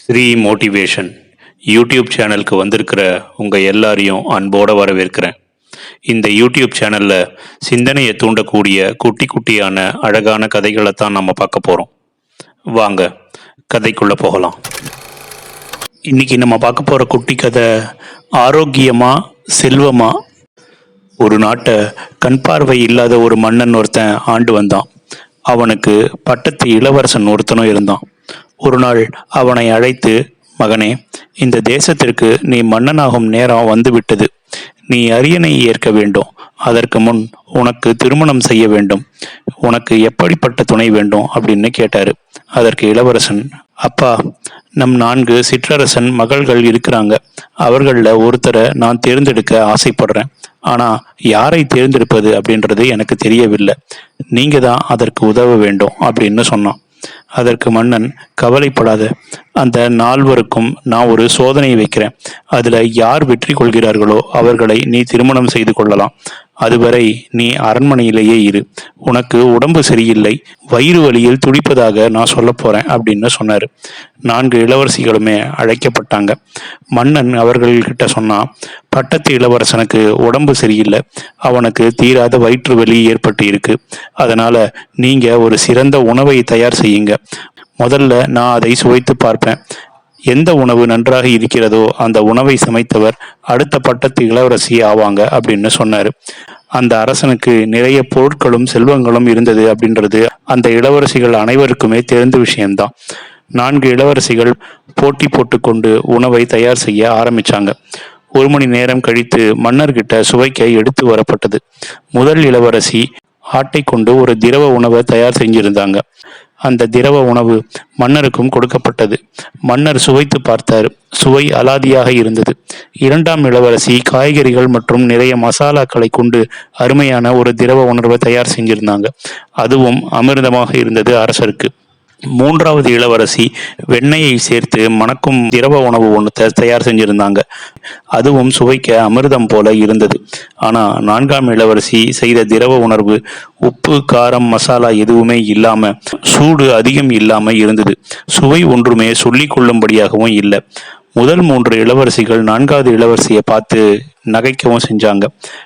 Sri motivation YouTube சேனலுக்கு வந்திருக்கிற உங்கள் எல்லாரையும் அன்போடு வரவேற்கிறேன். இந்த யூடியூப் சேனலில் சிந்தனையை தூண்டக்கூடிய குட்டி குட்டியான அழகான கதைகளை தான் நம்ம பார்க்க போகிறோம் வாங்க கதைக்குள்ளே போகலாம். இன்னைக்கு நம்ம பார்க்க போகிற குட்டி கதை ஆரோக்கியமாக செல்வமாக ஒரு நாட்டை கண் பார்வை இல்லாத ஒரு மன்னன் ஒருத்தன் ஆண்டு வந்தான். அவனுக்கு பட்டத்து இளவரசன் ஒருத்தனும் இருந்தான். ஒரு நாள் அவனை அழைத்து மகனே இந்த தேசத்திற்கு நீ மன்னனாகும் நேரம் வந்துவிட்டது. நீ அரியணை ஏற்க வேண்டும். அதற்கு முன் உனக்கு திருமணம் செய்ய வேண்டும். உனக்கு எப்படிப்பட்ட துணை வேண்டும்? அப்படின்னு கேட்டாரு. அதற்கு இளவரசன் அப்பா நம் நான்கு சிற்றரசன் மகள்கள் இருக்கிறாங்க. அவர்களில் ஒருத்தரை நான் தேர்ந்தெடுக்க ஆசைப்படுறேன். ஆனா யாரை தேர்ந்தெடுப்பது? அப்படின்றது எனக்கு தெரியவில்லை. நீங்க தான் அதற்கு உதவ வேண்டும் அப்படின்னு சொன்னான். அதற்கு மன்னன் கவலைப்படாத. அந்த நால்வருக்கும் நான் ஒரு சோதனையை வைக்கிறேன். அதுல யார் வெற்றி கொள்கிறார்களோ அவர்களை நீ திருமணம் செய்து கொள்ளலாம். அதுவரை நீ அரண்மனையிலேயே இரு. உனக்கு உடம்பு சரியில்லை. வயிறு வலியில் துடிப்பதாக நான் சொல்ல போறேன் அப்படின்னு சொன்னாரு. நான்கு இளவரசிகளுமே அழைக்கப்பட்டாங்க. மன்னன் அவர்கள்கிட்ட சொன்னான் பட்டத்து இளவரசனுக்கு உடம்பு சரியில்லை. அவனுக்கு தீராத வயிற்று வலி ஏற்பட்டு இருக்கு அதனால நீங்க ஒரு சிறந்த உணவை தயார் செய்யுங்க. முதல்ல நான் அதை சுவைத்து பார்ப்பேன். எந்த உணவு நன்றாக இருக்கிறதோ அந்த உணவை சமைத்தவர் அடுத்த பட்டத்து இளவரசி ஆவாங்க அப்படின்னு சொன்னாரு. அந்த அரசனுக்கு நிறைய பொருட்களும் செல்வங்களும் இருந்தது அப்படின்றது அந்த இளவரசிகள் அனைவருக்குமே தெரிந்த விஷயம்தான். நான்கு இளவரசிகள் போட்டி போட்டுக்கொண்டு உணவை தயார் செய்ய ஆரம்பிச்சாங்க. ஒரு மணி நேரம் கழித்து மன்னர்கிட்ட சுவைக்க எடுத்து வரப்பட்டது. முதல் இளவரசி ஆட்டை கொண்டு ஒரு திரவ உணவை தயார் செஞ்சிருந்தாங்க. அந்த திரவ உணவு மன்னருக்கும் கொடுக்கப்பட்டது. மன்னர் சுவைத்து பார்த்தார். சுவை அலாதியாக இருந்தது. இரண்டாம் இளவரசி காய்கறிகள் மற்றும் நிறைய மசாலாக்களை கொண்டு அருமையான ஒரு திரவ உணர்வை தயார் செஞ்சிருந்தாங்க. அதுவும் அமிர்தமாக இருந்தது அரசருக்கு. மூன்றாவது இளவரசி வெண்ணெயை சேர்த்து மணக்கும் திரவ உணவு ஒன்று தயார் செஞ்சிருந்தாங்க. அதுவும் சுவைக்க அமிர்தம் போல இருந்தது. ஆனா நான்காம் இளவரசி செய்த திரவ உணர்வு உப்பு காரம் மசாலா எதுவுமே இல்லாம சூடு அதிகம் இல்லாம இருந்தது. சுவை ஒன்றுமே சொல்லிக் கொள்ளும்படியாகவும் இல்லை. முதல் மூன்று இளவரசிகள் நான்காவது இளவரசியை பார்த்து நகைக்கவும் செஞ்சாங்க.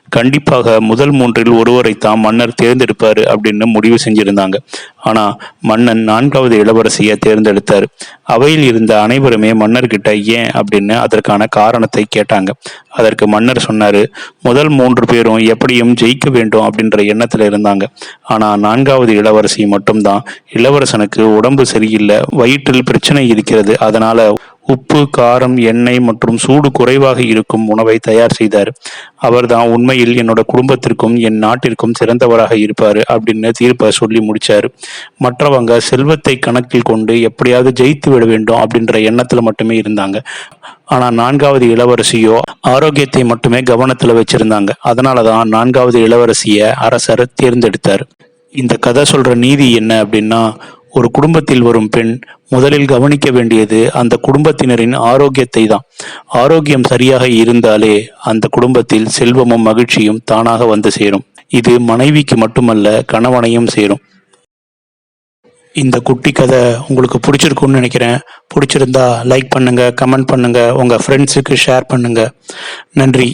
கண்டிப்பாக முதல் மூன்றில் ஒருவரைத்தான் மன்னர் தேர்ந்தெடுப்பார் அப்படின்னு முடிவு செஞ்சிருந்தாங்க. ஆனா மன்னன் நான்காவது இளவரசியை தேர்ந்தெடுத்தார். அவையில் இருந்த அனைவருமே மன்னர்கிட்ட ஏன்? அப்படின்னு அதற்கான காரணத்தை கேட்டாங்க. அதற்கு மன்னர் சொன்னாரு முதல் மூன்று பேரும் எப்படியும் ஜெயிக்க வேண்டும் அப்படின்ற எண்ணத்துல இருந்தாங்க. ஆனா நான்காவது இளவரசி மட்டும்தான் இளவரசனுக்கு உடம்பு சரியில்லை வயிற்றில் பிரச்சனை இருக்கிறது அதனால உப்பு காரம் எண்ணெய் மற்றும் சூடு குறைவாக இருக்கும் உணவை தயார் செய்தார். அவர்தான் உண்மையில் என்னோட குடும்பத்திற்கும் என் நாட்டிற்கும் சிறந்தவராக இருப்பார் அப்படின்னு தீர்ப்பை சொல்லி முடிச்சார். மற்றவங்க செல்வத்தை கணக்கில் கொண்டு எப்படியாவது ஜெயித்து விட வேண்டும் அப்படின்ற எண்ணத்தில் மட்டுமே இருந்தாங்க. ஆனால் நான்காவது இளவரசியோ ஆரோக்கியத்தை மட்டுமே கவனத்தில் வச்சிருந்தாங்க. அதனாலதான் நான்காவது இளவரசியை அரசர் தேர்ந்தெடுத்தார். இந்த கதை சொல்கிற நீதி என்ன அப்படின்னா ஒரு குடும்பத்தில் வரும் பெண் முதலில் கவனிக்க வேண்டியது அந்த குடும்பத்தினரின் ஆரோக்கியத்தை தான் ஆரோக்கியம் சரியாக இருந்தாலே அந்த குடும்பத்தில் செல்வமும் மகிழ்ச்சியும் தானாக வந்து சேரும். இது மனைவிக்கு மட்டுமல்ல கணவனையும் சேரும். இந்த குட்டி கதை உங்களுக்கு பிடிச்சிருக்கும்னு நினைக்கிறேன். பிடிச்சிருந்தா லைக் பண்ணுங்கள் கமெண்ட் பண்ணுங்கள் உங்கள் ஃப்ரெண்ட்ஸுக்கு ஷேர் பண்ணுங்கள் நன்றி.